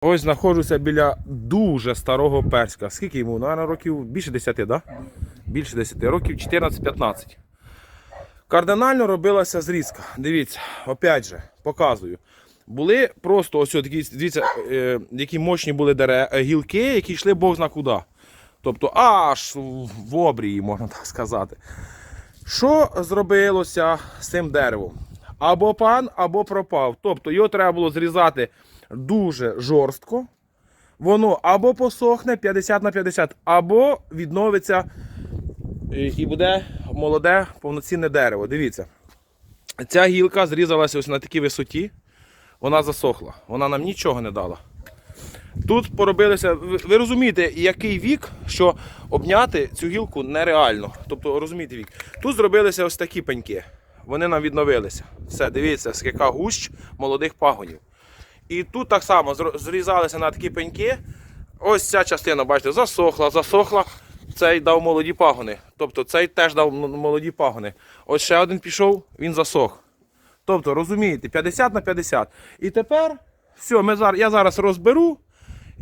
Ось знаходжуся біля дуже старого перська. Скільки йому? Наверно, років більше 10, так? Да? Більше 10, років 14-15. Кардинально робилася зрізка. Дивіться, опять же, показую. Були просто ось такі, дивіться, е, які мощні були дере, е, гілки, які йшли Бог зна куди. Тобто аж в обрії, можна так сказати. Що зробилося з цим деревом? Або пан, або пропав. Тобто його треба було зрізати дуже жорстко. Воно або посохне 50 на 50, або відновиться і і буде молоде повноцінне дерево. Дивіться. Ця гілка зрізалася ось на такій висоті. Вона засохла. Вона нам нічого не дала. Тут поробилися. Ви розумієте, який вік, що обняти цю гілку нереально. Тобто, розумієте вік. Тут зробилися ось такі пеньки. Вони нам відновилися. Все, дивіться, скільки гущ молодих пагонів. І тут так само зрізалися на такі пеньки. Ось ця частина, бачите, засохла, засохла. Цей дав молоді пагони. Тобто цей теж дав молоді пагони. Ось ще один пішов, він засох. Тобто, розумієте, 50 на 50. І тепер, все, ми зараз, я зараз розберу.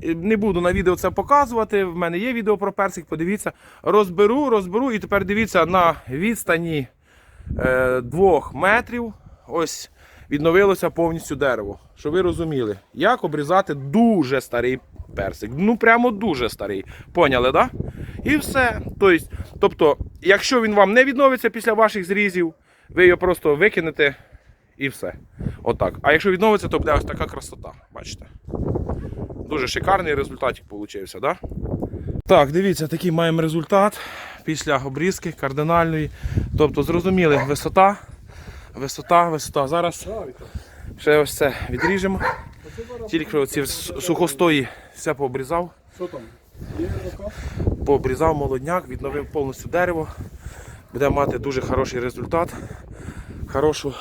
Не буду на відео це показувати. В мене є відео про персик, подивіться. Розберу, розберу, і тепер дивіться на відстані е, двох метрів. Ось відновилося повністю дерево. Щоб ви розуміли, як обрізати дуже старий персик. Ну прямо дуже старий. Поняли. Да? І все. Тобто, тобто, якщо він вам не відновиться після ваших зрізів, ви його просто викинете і все. Отак. А якщо відновиться, то буде ось така красота. Бачите? Дуже шикарний результатик вийшов, да? Так, дивіться, такий маємо результат після обрізки кардинальної. Тобто, зрозуміли, висота, висота, висота. Зараз ще ось це відріжемо. Тільки оці сухостої все пообрізав. Що там? Пообрізав молодняк, відновив повністю дерево. Буде мати дуже хороший результат. Хорошу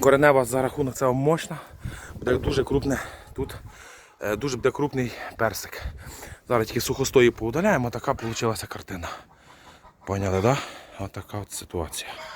коренева за рахунок цього мощна. Буде дуже крупне тут. е, Дуже буде крупний персик. Зараз тільки сухостої поудаляємо, така вийшла картина. Поняли? Да? Отака от ситуація.